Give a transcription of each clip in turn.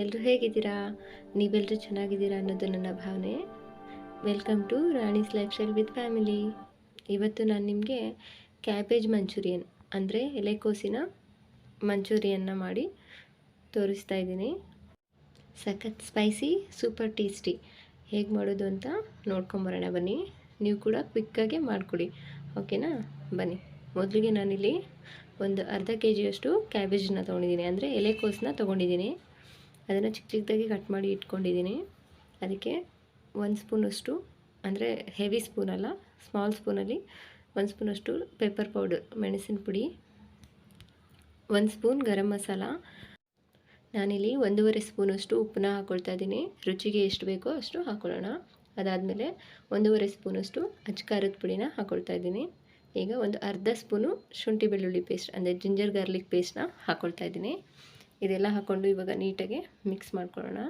ಎಲ್ಲರೂ ಹೇಗಿದ್ದೀರಾ? ನೀವೆಲ್ಲರೂ ಚೆನ್ನಾಗಿದ್ದೀರಾ ಅನ್ನೋದು ನನ್ನ ಭಾವನೆ. Welcome to Rani's lifestyle with family ಇವತ್ತು ನಾನು ನಿಮಗೆ ಕ್ಯಾಬೇಜ್ ಮಂಚೂರಿಯನ್ ಅಂದರೆ ಎಲೆಕೋಸಿನ ಮಂಚೂರಿಯನ್ನ ಮಾಡಿ ತೋರಿಸ್ತಾ ಇದ್ದೀನಿ. ಸಖತ್ ಸ್ಪೈಸಿ ಸೂಪರ್ ಟೇಸ್ಟಿ ಹೇಗೆ ಮಾಡೋದು ಅಂತ ನೋಡ್ಕೊಂಬರೋಣ ಬನ್ನಿ. ನೀವು ಕೂಡ ಕ್ವಿಕ್ಕಾಗೆ ಮಾಡಿಕೊಡಿ. ಓಕೆನಾ ಬನ್ನಿ. ಮೊದಲಿಗೆ ನಾನಿಲ್ಲಿ ಒಂದು ಅರ್ಧ ಕೆ ಜಿಯಷ್ಟು ಕ್ಯಾಬೇಜನ್ನ ತೊಗೊಂಡಿದ್ದೀನಿ. ಅಂದರೆ ಎಲೆಕೋಸನ್ನ ತೊಗೊಂಡಿದ್ದೀನಿ. ಅದನ್ನು ಚಿಕ್ಕ ಚಿಕ್ಕದಾಗಿ ಕಟ್ ಮಾಡಿ ಇಟ್ಕೊಂಡಿದ್ದೀನಿ. ಅದಕ್ಕೆ ಒಂದು ಸ್ಪೂನಷ್ಟು ಅಂದರೆ ಹೆವಿ ಸ್ಪೂನಲ್ಲ ಸ್ಮಾಲ್ ಸ್ಪೂನಲ್ಲಿ ಒಂದು ಸ್ಪೂನಷ್ಟು ಪೆಪ್ಪರ್ ಪೌಡರ್ ಮೆಣಸಿನ ಪುಡಿ, ಒಂದು ಸ್ಪೂನ್ ಗರಂ ಮಸಾಲ. ನಾನಿಲ್ಲಿ ಒಂದೂವರೆ ಸ್ಪೂನಷ್ಟು ಉಪ್ಪನ್ನ ಹಾಕ್ಕೊಳ್ತಾ ಇದ್ದೀನಿ. ರುಚಿಗೆ ಎಷ್ಟು ಬೇಕೋ ಅಷ್ಟು ಹಾಕ್ಕೊಳ್ಳೋಣ ಅದಾದಮೇಲೆ ಒಂದೂವರೆ ಸ್ಪೂನಷ್ಟು ಅಜ್ಕಾರದ ಪುಡಿನ ಹಾಕ್ಕೊಳ್ತಾ ಇದ್ದೀನಿ. ಈಗ ಒಂದು ಅರ್ಧ ಸ್ಪೂನು ಶುಂಠಿ ಬೆಳ್ಳುಳ್ಳಿ ಪೇಸ್ಟ್ ಅಂದರೆ ಜಿಂಜರ್ ಗಾರ್ಲಿಕ್ ಪೇಸ್ಟ್ನ ಹಾಕ್ಕೊಳ್ತಾ ಇದ್ದೀನಿ. ಇದೆಲ್ಲ ಹಾಕ್ಕೊಂಡು ಇವಾಗ ನೀಟಾಗಿ ಮಿಕ್ಸ್ ಮಾಡ್ಕೊಳ್ಳೋಣ.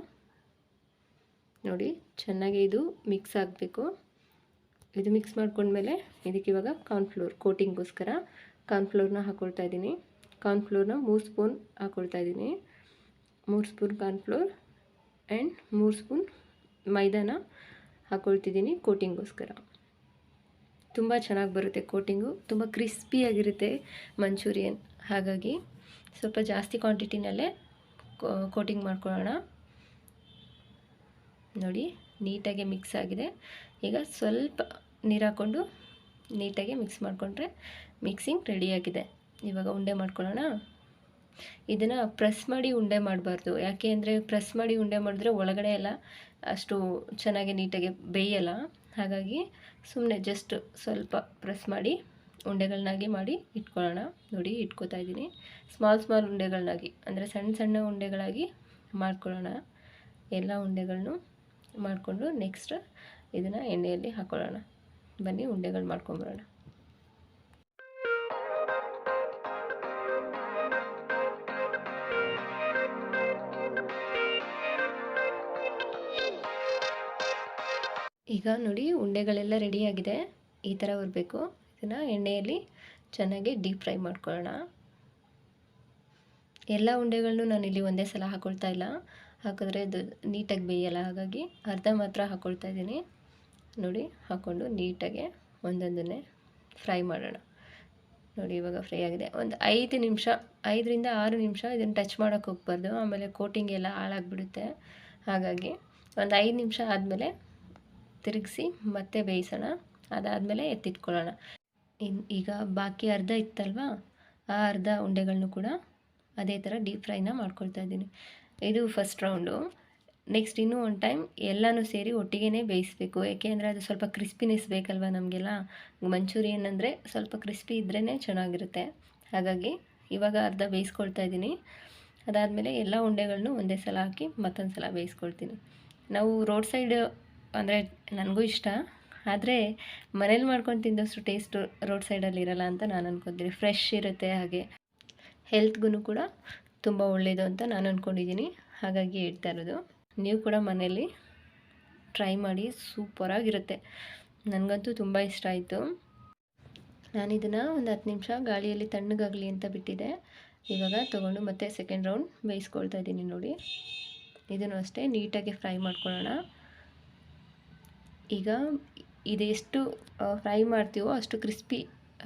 ನೋಡಿ, ಚೆನ್ನಾಗಿ ಇದು ಮಿಕ್ಸ್ ಆಗಬೇಕು. ಇದು ಮಿಕ್ಸ್ ಮಾಡ್ಕೊಂಡ್ಮೇಲೆ ಇದಕ್ಕೆ ಇವಾಗ ಕಾರ್ನ್ಫ್ಲೋರ್ ಕೋಟಿಂಗ್ಗೋಸ್ಕರ ಕಾರ್ನ್ಫ್ಲೋರ್ನ ಹಾಕ್ಕೊಳ್ತಾ ಇದ್ದೀನಿ. ಕಾರ್ನ್ಫ್ಲೋರ್ನ ಮೂರು ಸ್ಪೂನ್ ಹಾಕ್ಕೊಳ್ತಾ ಇದ್ದೀನಿ. ಮೂರು ಸ್ಪೂನ್ ಕಾರ್ನ್ಫ್ಲೋರ್ ಆ್ಯಂಡ್ ಮೂರು ಸ್ಪೂನ್ ಮೈದಾನ ಹಾಕ್ಕೊಳ್ತಿದ್ದೀನಿ ಕೋಟಿಂಗ್ಗೋಸ್ಕರ ತುಂಬ ಚೆನ್ನಾಗಿ ಬರುತ್ತೆ ಕೋಟಿಂಗು ತುಂಬ ಕ್ರಿಸ್ಪಿಯಾಗಿರುತ್ತೆ ಮಂಚೂರಿಯನ್ ಹಾಗಾಗಿ ಸ್ವಲ್ಪ ಜಾಸ್ತಿ ಕ್ವಾಂಟಿಟಿನಲ್ಲೇ ಕೋಟಿಂಗ್ ಮಾಡ್ಕೊಳ್ಳೋಣ. ನೋಡಿ, ನೀಟಾಗಿ ಮಿಕ್ಸ್ ಆಗಿದೆ. ಈಗ ಸ್ವಲ್ಪ ನೀರು ಹಾಕ್ಕೊಂಡು ನೀಟಾಗಿ ಮಿಕ್ಸ್ ಮಾಡಿಕೊಂಡ್ರೆ ಮಿಕ್ಸಿಂಗ್ ರೆಡಿಯಾಗಿದೆ ಇವಾಗ ಉಂಡೆ ಮಾಡ್ಕೊಳ್ಳೋಣ. ಇದನ್ನು ಪ್ರೆಸ್ ಮಾಡಿ ಉಂಡೆ ಮಾಡಬಾರ್ದು. ಯಾಕೆ ಅಂದರೆ ಪ್ರೆಸ್ ಮಾಡಿ ಉಂಡೆ ಮಾಡಿದ್ರೆ ಒಳಗಡೆ ಎಲ್ಲ ಅಷ್ಟು ಚೆನ್ನಾಗಿ ನೀಟಾಗಿ ಬೇಯಲ್ಲ. ಹಾಗಾಗಿ ಸುಮ್ಮನೆ ಜಸ್ಟ್ ಸ್ವಲ್ಪ ಪ್ರೆಸ್ ಮಾಡಿ ಉಂಡೆಗಳನ್ನಾಗಿ ಮಾಡಿ ಇಟ್ಕೊಳ್ಳೋಣ. ನೋಡಿ, ಇಟ್ಕೋತಾ ಇದ್ದೀನಿ. ಸ್ಮಾಲ್ ಸ್ಮಾಲ್ ಉಂಡೆಗಳನ್ನಾಗಿ ಅಂದರೆ ಸಣ್ಣ ಸಣ್ಣ ಉಂಡೆಗಳಾಗಿ ಮಾಡ್ಕೊಳ್ಳೋಣ. ಎಲ್ಲ ಉಂಡೆಗಳನ್ನು ಮಾಡಿಕೊಂಡು ನೆಕ್ಸ್ಟ್ ಇದನ್ನು ಎಣ್ಣೆಯಲ್ಲಿ ಹಾಕ್ಕೊಳ್ಳೋಣ ಬನ್ನಿ, ಉಂಡೆಗಳು ಮಾಡ್ಕೊಂಬರೋಣ. ಈಗ ನೋಡಿ, ಉಂಡೆಗಳೆಲ್ಲ ರೆಡಿಯಾಗಿದೆ ಈ ಥರ ಬರಬೇಕು ಇದನ್ನು ಎಣ್ಣೆಯಲ್ಲಿ ಚೆನ್ನಾಗಿ ಡೀಪ್ ಫ್ರೈ ಮಾಡ್ಕೊಳ್ಳೋಣ. ಎಲ್ಲ ಉಂಡೆಗಳನ್ನು ಇಲ್ಲಿ ಒಂದೇ ಸಲ ಹಾಕ್ಕೊಳ್ತಾ ಇಲ್ಲ. ಹಾಕಿದ್ರೆ ಅದು ನೀಟಾಗಿ ಬೇಯಲ್ಲ. ಹಾಗಾಗಿ ಅರ್ಧ ಮಾತ್ರ ಹಾಕ್ಕೊಳ್ತಾ ಇದ್ದೀನಿ. ನೋಡಿ, ಹಾಕ್ಕೊಂಡು ನೀಟಾಗೆ ಒಂದೊಂದನ್ನೇ ಫ್ರೈ ಮಾಡೋಣ. ನೋಡಿ, ಇವಾಗ ಫ್ರೈ ಆಗಿದೆ. ಒಂದು ಐದು ನಿಮಿಷ, ಐದರಿಂದ ಆರು ನಿಮಿಷ ಇದನ್ನು ಟಚ್ ಮಾಡೋಕ್ಕೆ ಹೋಗ್ಬಾರ್ದು. ಆಮೇಲೆ ಕೋಟಿಂಗ್ ಎಲ್ಲ ಹಾಳಾಗ್ಬಿಡುತ್ತೆ. ಹಾಗಾಗಿ ಒಂದು ಐದು ನಿಮಿಷ ಆದಮೇಲೆ ತಿರುಗಿಸಿ ಮತ್ತೆ ಬೇಯಿಸೋಣ. ಅದಾದಮೇಲೆ ಎತ್ತಿಟ್ಕೊಳ್ಳೋಣ. ಇನ್ನು ಈಗ ಬಾಕಿ ಅರ್ಧ ಇತ್ತಲ್ವಾ? ಆ ಅರ್ಧ ಉಂಡೆಗಳನ್ನು ಕೂಡ ಅದೇ ಥರ ಡೀಪ್ ಫ್ರೈನ ಮಾಡ್ಕೊಳ್ತಾ ಇದ್ದೀನಿ. ಇದು ಫಸ್ಟ್ ರೌಂಡು ನೆಕ್ಸ್ಟ್ ಇನ್ನೂ ಒಂದು ಟೈಮ್ ಎಲ್ಲನೂ ಸೇರಿ ಒಟ್ಟಿಗೆ ಬೇಯಿಸಬೇಕು. ಅಂದರೆ ಅದು ಸ್ವಲ್ಪ ಕ್ರಿಸ್ಪಿನೆಸ್ ಬೇಕಲ್ವ ನಮಗೆಲ್ಲ? ಮಂಚೂರಿಯನ್ ಅಂದರೆ ಸ್ವಲ್ಪ ಕ್ರಿಸ್ಪಿ ಇದ್ರೇ ಚೆನ್ನಾಗಿರುತ್ತೆ. ಹಾಗಾಗಿ ಇವಾಗ ಅರ್ಧ ಬೇಯಿಸ್ಕೊಳ್ತಾ ಇದ್ದೀನಿ. ಅದಾದಮೇಲೆ ಎಲ್ಲ ಉಂಡೆಗಳನ್ನು ಒಂದೇ ಸಲ ಹಾಕಿ ಮತ್ತೊಂದು ಸಲ ಬೇಯಿಸ್ಕೊಳ್ತೀನಿ. ನಾವು ರೋಡ್ ಸೈಡ್ ಅಂದರೆ ನನಗೂ ಇಷ್ಟ. ಆದರೆ ಮನೇಲಿ ಮಾಡ್ಕೊಂಡು ತಿಂದಷ್ಟು ಟೇಸ್ಟ್ ರೋಡ್ ಸೈಡಲ್ಲಿ ಇರಲ್ಲ ಅಂತ ನಾನು ಅನ್ಕೊತೀನಿ. ಫ್ರೆಶ್ ಇರುತ್ತೆ ಹಾಗೆ. ಹೆಲ್ತ್ಗೂ ಕೂಡ ತುಂಬ ಒಳ್ಳೆಯದು ಅಂತ ನಾನು ಅಂದ್ಕೊಂಡಿದ್ದೀನಿ ಹಾಗಾಗಿ ಹೇಳ್ತಾ ಇರೋದು. ನೀವು ಕೂಡ ಮನೇಲಿ ಟ್ರೈ ಮಾಡಿ ಸೂಪರಾಗಿರುತ್ತೆ ನನಗಂತೂ ತುಂಬ ಇಷ್ಟ ಆಯಿತು. ನಾನು ಇದನ್ನು ಒಂದು ಹತ್ತು ನಿಮಿಷ ಗಾಳಿಯಲ್ಲಿ ತಣ್ಣಗಾಗಲಿ ಅಂತ ಬಿಟ್ಟಿದೆ. ಇವಾಗ ತೊಗೊಂಡು ಮತ್ತೆ ಸೆಕೆಂಡ್ ರೌಂಡ್ ಬೇಯಿಸ್ಕೊಳ್ತಾ ಇದ್ದೀನಿ ನೋಡಿ. ಇದನ್ನು ಅಷ್ಟೇ ನೀಟಾಗಿ ಫ್ರೈ ಮಾಡ್ಕೊಳ್ಳೋಣ. ಈಗ ಇದೆಷ್ಟು ಫ್ರೈ ಮಾಡ್ತೀವೋ ಅಷ್ಟು ಕ್ರಿಸ್ಪಿ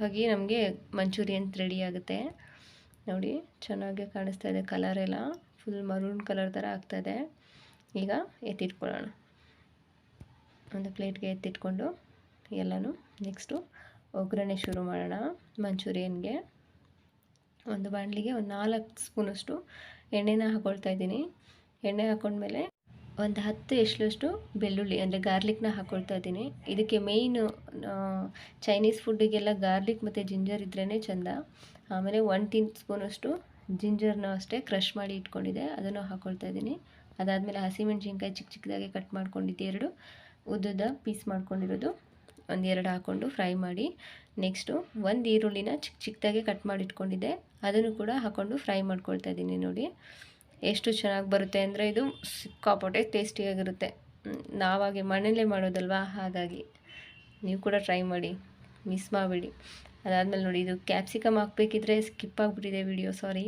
ಆಗಿ ನಮಗೆ ಮಂಚೂರಿಯನ್ ರೆಡಿ ಆಗುತ್ತೆ. ನೋಡಿ, ಚೆನ್ನಾಗಿ ಕಾಣಿಸ್ತಾ ಇದೆ ಕಲರ್ ಎಲ್ಲ. ಫುಲ್ ಮರೂನ್ ಕಲರ್ ಥರ ಆಗ್ತಾಯಿದೆ ಈಗ ಎತ್ತಿಟ್ಕೊಳ್ಳೋಣ. ಒಂದು ಪ್ಲೇಟ್ಗೆ ಎತ್ತಿಟ್ಕೊಂಡು ಎಲ್ಲನೂ ನೆಕ್ಸ್ಟು ಒಗ್ಗರಣೆ ಶುರು ಮಾಡೋಣ ಮಂಚೂರಿಯನ್ಗೆ ಒಂದು ಬಾಣಲಿಗೆ ಒಂದು ನಾಲ್ಕು ಸ್ಪೂನಷ್ಟು ಎಣ್ಣೆನ ಹಾಕ್ಕೊಳ್ತಾ ಇದ್ದೀನಿ. ಎಣ್ಣೆ ಹಾಕ್ಕೊಂಡ್ಮೇಲೆ ಒಂದು ಹತ್ತು ಎಷ್ಟಲಷ್ಟು ಬೆಳ್ಳುಳ್ಳಿ, ಅಂದರೆ ಗಾರ್ಲಿಕ್ನ ಹಾಕ್ಕೊಳ್ತಾ ಇದ್ದೀನಿ. ಇದಕ್ಕೆ ಮೇಯ್ನು ಚೈನೀಸ್ ಫುಡ್ಡಿಗೆಲ್ಲ ಗಾರ್ಲಿಕ್ ಮತ್ತು ಜಿಂಜರ್ ಇದ್ರೇ ಚೆಂದ. ಆಮೇಲೆ ಒನ್ ಟೀ ಸ್ಪೂನಷ್ಟು ಜಿಂಜರ್ನ ಅಷ್ಟೇ ಕ್ರಷ್ ಮಾಡಿ ಇಟ್ಕೊಂಡಿದ್ದೆ. ಅದನ್ನು ಹಾಕ್ಕೊಳ್ತಾ ಇದ್ದೀನಿ. ಅದಾದಮೇಲೆ ಹಸಿಮೆಣ್ಸಿನ್ಕಾಯಿ ಚಿಕ್ಕ ಚಿಕ್ಕದಾಗಿ ಕಟ್ ಮಾಡ್ಕೊಂಡಿದ್ದೆ ಎರಡು. ಉದ್ದದ ಪೀಸ್ ಮಾಡ್ಕೊಂಡಿರೋದು. ಒಂದೆರಡು ಹಾಕ್ಕೊಂಡು ಫ್ರೈ ಮಾಡಿ. ನೆಕ್ಸ್ಟು ಒಂದು ಈರುಳ್ಳಿನ ಚಿಕ್ಕ ಚಿಕ್ಕದಾಗಿ ಕಟ್ ಮಾಡಿ ಇಟ್ಕೊಂಡಿದ್ದೆ. ಅದನ್ನು ಕೂಡ ಹಾಕ್ಕೊಂಡು ಫ್ರೈ ಮಾಡ್ಕೊಳ್ತಾ ಇದ್ದೀನಿ ನೋಡಿ. ಎಷ್ಟು ಚೆನ್ನಾಗಿ ಬರುತ್ತೆ ಅಂದರೆ ಇದು ಸಿಕ್ಕಾಪಟ್ಟೆ ಟೇಸ್ಟಿಯಾಗಿರುತ್ತೆ. ನಾವಾಗೆ ಮನೆಯಲ್ಲೇ ಮಾಡೋದಲ್ವಾ? ಹಾಗಾಗಿ ನೀವು ಕೂಡ ಟ್ರೈ ಮಾಡಿ, ಮಿಸ್ ಮಾಡಬೇಡಿ. ಅದಾದಮೇಲೆ ನೋಡಿ, ಇದು ಕ್ಯಾಪ್ಸಿಕಮ್ ಹಾಕಬೇಕಿದ್ರೆ ಸ್ಕಿಪ್ ಆಗಿಬಿಟ್ಟಿದೆ ವಿಡಿಯೋ, ಸಾರಿ.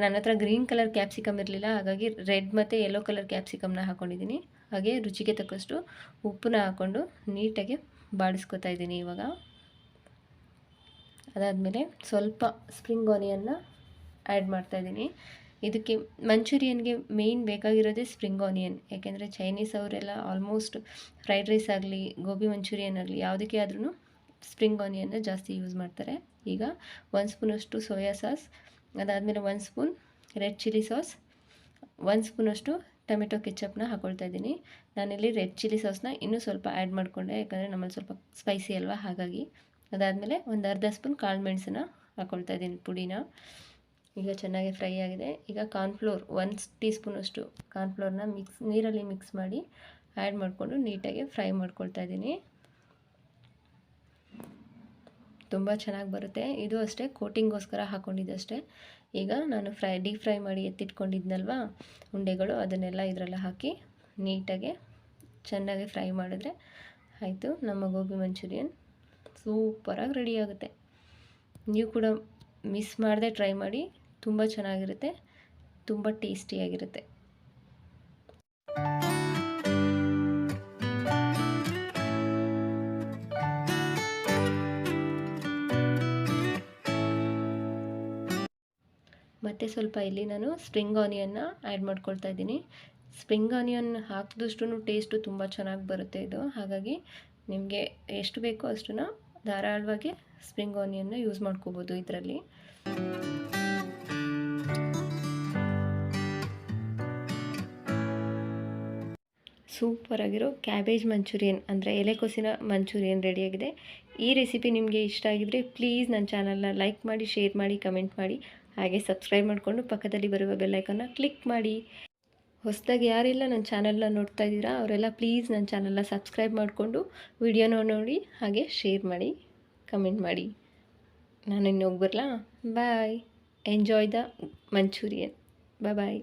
ನನ್ನ ಹತ್ರ ಗ್ರೀನ್ ಕಲರ್ ಕ್ಯಾಪ್ಸಿಕಮ್ ಇರಲಿಲ್ಲ, ಹಾಗಾಗಿ ರೆಡ್ ಮತ್ತು ಯೆಲ್ಲೋ ಕಲರ್ ಕ್ಯಾಪ್ಸಿಕಮ್ನ ಹಾಕ್ಕೊಂಡಿದ್ದೀನಿ ಹಾಗೆ ರುಚಿಗೆ ತಕ್ಕಷ್ಟು ಉಪ್ಪನ್ನ ಹಾಕ್ಕೊಂಡು ನೀಟಾಗಿ ಬಾಡಿಸ್ಕೊತಾ ಇದ್ದೀನಿ ಇವಾಗ. ಅದಾದಮೇಲೆ ಸ್ವಲ್ಪ ಸ್ಪ್ರಿಂಗ್ ಆನಿಯನ್ನ ಆ್ಯಡ್ ಮಾಡ್ತಾಯಿದ್ದೀನಿ ಇದಕ್ಕೆ ಮಂಚೂರಿಯನ್ಗೆ ಮೇಯ್ನ್ ಬೇಕಾಗಿರೋದೇ ಸ್ಪ್ರಿಂಗ್ ಆನಿಯನ್ ಯಾಕೆಂದರೆ ಚೈನೀಸ್ ಅವರೆಲ್ಲ ಆಲ್ಮೋಸ್ಟ್ ಫ್ರೈಡ್ ರೈಸ್ ಆಗಲಿ ಗೋಬಿ ಮಂಚೂರಿಯನ್ ಆಗಲಿ ಯಾವುದಕ್ಕೆ ಆದ್ರೂ ಸ್ಪ್ರಿಂಗ್ ಆನಿಯನ್ನ ಜಾಸ್ತಿ ಯೂಸ್ ಮಾಡ್ತಾರೆ. ಈಗ ಒಂದು ಸ್ಪೂನಷ್ಟು ಸೋಯಾ ಸಾಸ್ ಅದಾದಮೇಲೆ ಒಂದು ಸ್ಪೂನ್ ರೆಡ್ ಚಿಲ್ಲಿ ಸಾಸ್ ಒಂದು ಸ್ಪೂನಷ್ಟು ಟೊಮೆಟೊ ಕೆಚಪ್ನ ಹಾಕೊಳ್ತಾ ಇದ್ದೀನಿ. ನಾನಿಲ್ಲಿ ರೆಡ್ ಚಿಲ್ಲಿ ಸಾಸ್ನ ಇನ್ನೂ ಸ್ವಲ್ಪ ಆ್ಯಡ್ ಮಾಡಿಕೊಂಡೆ, ಯಾಕಂದರೆ ನಮ್ಮಲ್ಲಿ ಸ್ವಲ್ಪ ಸ್ಪೈಸಿ ಅಲ್ವಾ ಹಾಗಾಗಿ. ಅದಾದಮೇಲೆ ಒಂದು ಅರ್ಧ ಸ್ಪೂನ್ ಕಾಳು ಮೆಣಸನ್ನ ಹಾಕ್ಕೊಳ್ತಾ ಇದ್ದೀನಿ ಪುಡಿನ. ಈಗ ಚೆನ್ನಾಗಿ ಫ್ರೈ ಆಗಿದೆ. ಈಗ ಕಾರ್ನ್ಫ್ಲೋರ್ ಒನ್ ಟೀ ಸ್ಪೂನಷ್ಟು ಕಾರ್ನ್ಫ್ಲೋರ್ನ ಮಿಕ್ಸ್, ನೀರಲ್ಲಿ ಮಿಕ್ಸ್ ಮಾಡಿ ಆ್ಯಡ್ ಮಾಡಿಕೊಂಡು ನೀಟಾಗಿ ಫ್ರೈ ಮಾಡ್ಕೊಳ್ತಾ ಇದ್ದೀನಿ. ತುಂಬ ಚೆನ್ನಾಗಿ ಬರುತ್ತೆ. ಇದು ಅಷ್ಟೇ, ಕೋಟಿಂಗ್ಗೋಸ್ಕರ ಹಾಕ್ಕೊಂಡಿದ್ದೆ ಅಷ್ಟೇ ಈಗ ನಾನು ಫ್ರೈ, ಡೀಪ್ ಫ್ರೈ ಮಾಡಿ ಎತ್ತಿಟ್ಕೊಂಡಿದ್ನಲ್ವ, ಉಂಡೆಗಳು ಅದನ್ನೆಲ್ಲ ಇದರಲ್ಲ ಹಾಕಿ ನೀಟಾಗಿ ಚೆನ್ನಾಗಿ ಫ್ರೈ ಮಾಡಿದ್ರೆ ಆಯಿತು. ನಮ್ಮ ಗೋಬಿ ಮಂಚೂರಿಯನ್ ಸೂಪರಾಗಿ ರೆಡಿ ಆಗುತ್ತೆ. ನೀವು ಕೂಡ ಮಿಸ್ ಮಾಡದೆ ಟ್ರೈ ಮಾಡಿ. ತುಂಬ ಚೆನ್ನಾಗಿರುತ್ತೆ, ತುಂಬ ಟೇಸ್ಟಿಯಾಗಿರುತ್ತೆ. ಮತ್ತು ಸ್ವಲ್ಪ ಇಲ್ಲಿ ನಾನು ಸ್ಪ್ರಿಂಗ್ ಆನಿಯನ್ನ ಆ್ಯಡ್ ಮಾಡ್ಕೊಳ್ತಾ ಇದ್ದೀನಿ. ಸ್ಪ್ರಿಂಗ್ ಆನಿಯನ್ ಹಾಕಿದಷ್ಟು ಟೇಸ್ಟು ತುಂಬ ಚೆನ್ನಾಗಿ ಬರುತ್ತೆ ಇದು. ಹಾಗಾಗಿ ನಿಮಗೆ ಎಷ್ಟು ಬೇಕೋ ಅಷ್ಟನ್ನು ಧಾರಾಳವಾಗಿ ಸ್ಪ್ರಿಂಗ್ ಆನಿಯನ್ನ ಯೂಸ್ ಮಾಡ್ಕೋಬೋದು ಇದರಲ್ಲಿ. ಸೂಪರಾಗಿರೋ ಕ್ಯಾಬೇಜ್ ಮಂಚೂರಿಯನ್ ಅಂದರೆ ಎಲೆಕೋಸಿನ ಮಂಚೂರಿಯನ್ ರೆಡಿಯಾಗಿದೆ. ಈ ರೆಸಿಪಿ ನಿಮಗೆ ಇಷ್ಟ ಆಗಿದರೆ ಪ್ಲೀಸ್ ನನ್ನ ಚಾನಲ್ನ ಲೈಕ್ ಮಾಡಿ, ಶೇರ್ ಮಾಡಿ, ಕಮೆಂಟ್ ಮಾಡಿ, ಹಾಗೆ ಸಬ್ಸ್ಕ್ರೈಬ್ ಮಾಡಿಕೊಂಡು ಪಕ್ಕದಲ್ಲಿ ಬರುವ ಬೆಲ್ಲೈಕನ್ನ ಕ್ಲಿಕ್ ಮಾಡಿ. ಹೊಸದಾಗಿ ಯಾರೆಲ್ಲ ನನ್ನ ಚಾನಲ್ನ ನೋಡ್ತಾ ಇದ್ದೀರಾ, ಅವರೆಲ್ಲ ಪ್ಲೀಸ್ ನನ್ನ ಚಾನಲ್ನ ಸಬ್ಸ್ಕ್ರೈಬ್ ಮಾಡಿಕೊಂಡು ವಿಡಿಯೋನ ನೋಡಿ, ಹಾಗೆ ಶೇರ್ ಮಾಡಿ, ಕಮೆಂಟ್ ಮಾಡಿ. ನಾನು ಇನ್ನು ಹೋಗಿ ಬರಲಾ? Bye. Enjoy the Manchurian. Bye.